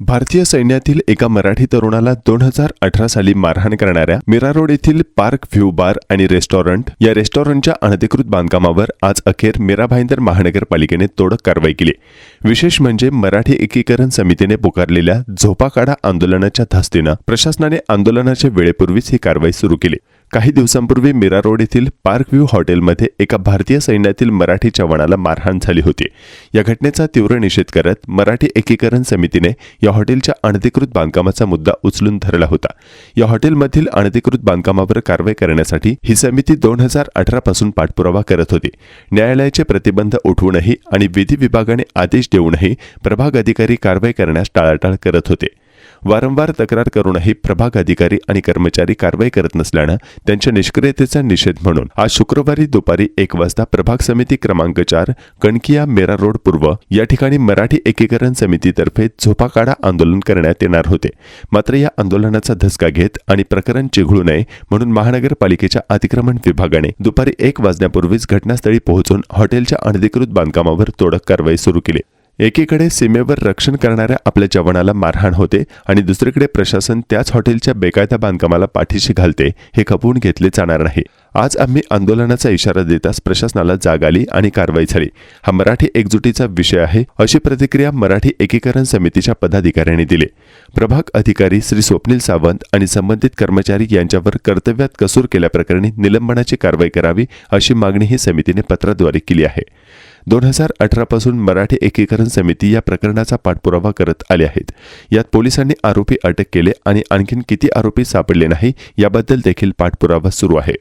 भारतीय सैन्यातील एका मराठी तरुणाला दोन हजार अठरा साली मारहाण करणाऱ्या मीरा रोड येथील पार्क व्ह्यू बार आणि रेस्टॉरंट या रेस्टॉरंटच्या अनधिकृत बांधकामावर आज अखेर मीरा भाईंदर महानगरपालिकेने तोडक कारवाई केली. विशेष म्हणजे मराठी एकीकरण समितीने पुकारलेल्या झोपाकाडा आंदोलनाच्या धास्तीनं प्रशासनाने आंदोलनाच्या वेळेपूर्वीच ही कारवाई सुरू केली. काही दिवसांपूर्वी मीरा रोड येथील पार्क व्ह्यू हॉटेलमध्ये एका भारतीय सैन्यातील मराठी जवानाला मारहाण झाली होती. या घटनेचा तीव्र निषेध करत मराठी एकीकरण समितीने या हॉटेलच्या अनधिकृत बांधकामाचा मुद्दा उचलून धरला होता. या हॉटेलमधील अनधिकृत बांधकामावर कारवाई करण्यासाठी ही समिती दोन हजार अठरापासून पाठपुरावा करत होती. न्यायालयाचे प्रतिबंध उठवूनही आणि विधी विभागाने आदेश देऊनही प्रभाग अधिकारी कारवाई करण्यास टाळाटाळ करत होते. वारंवार तक्रार करूनही प्रभाग अधिकारी आणि कर्मचारी कारवाई करत नसल्यानं त्यांच्या निष्क्रियतेचा निषेध म्हणून आज शुक्रवारी दुपारी एक वाजता प्रभाग समिती क्रमांक चार कणकिया मेरा रोड पूर्व या ठिकाणी मराठी एकीकरण समितीतर्फे झोपाकाडा आंदोलन करण्यात येणार होते. मात्र या आंदोलनाचा धसका घेत आणि प्रकरण चिघळू नये म्हणून महानगरपालिकेच्या अतिक्रमण विभागाने दुपारी एक वाजण्यापूर्वीच घटनास्थळी पोहोचून हॉटेलच्या अनधिकृत बांधकामावर तोडक कारवाई सुरू केली. एकीकडे सीमेवर रक्षण करणाऱ्या आपल्या जवानाला मारहाण होते आणि दुसरीकडे प्रशासन त्याच हॉटेलच्या बेकायदा बांधकामाला पाठीशी घालते हे खपवून घेतले जाणार नाही. आज आम्ही आंदोलनाचा इशारा देताच प्रशासनाला जाग आली आणि कारवाई झाली. हा मराठी एकजुटीचा विषय आहे अशी प्रतिक्रिया मराठी एकीकरण समितीच्या पदाधिकाऱ्यांनी दिली. प्रभाग अधिकारी श्री स्वप्नील सावंत आणि संबंधित कर्मचारी यांच्यावर कर्तव्यात कसूर केल्याप्रकरणी निलंबनाची कारवाई करावी अशी मागणी ही समितीने पत्राद्वारे केली आहे. दोन हजार अठरा पासून मराठी एकीकरण समिती या प्रकरणाचा पाठपुरावा करत आले आहेत. यात पोलिसांनी आरोपी अटक केले आणि आणखीन किती आरोपी सापडले नाही याबद्दल देखील पाठपुरावा सुरू आहे.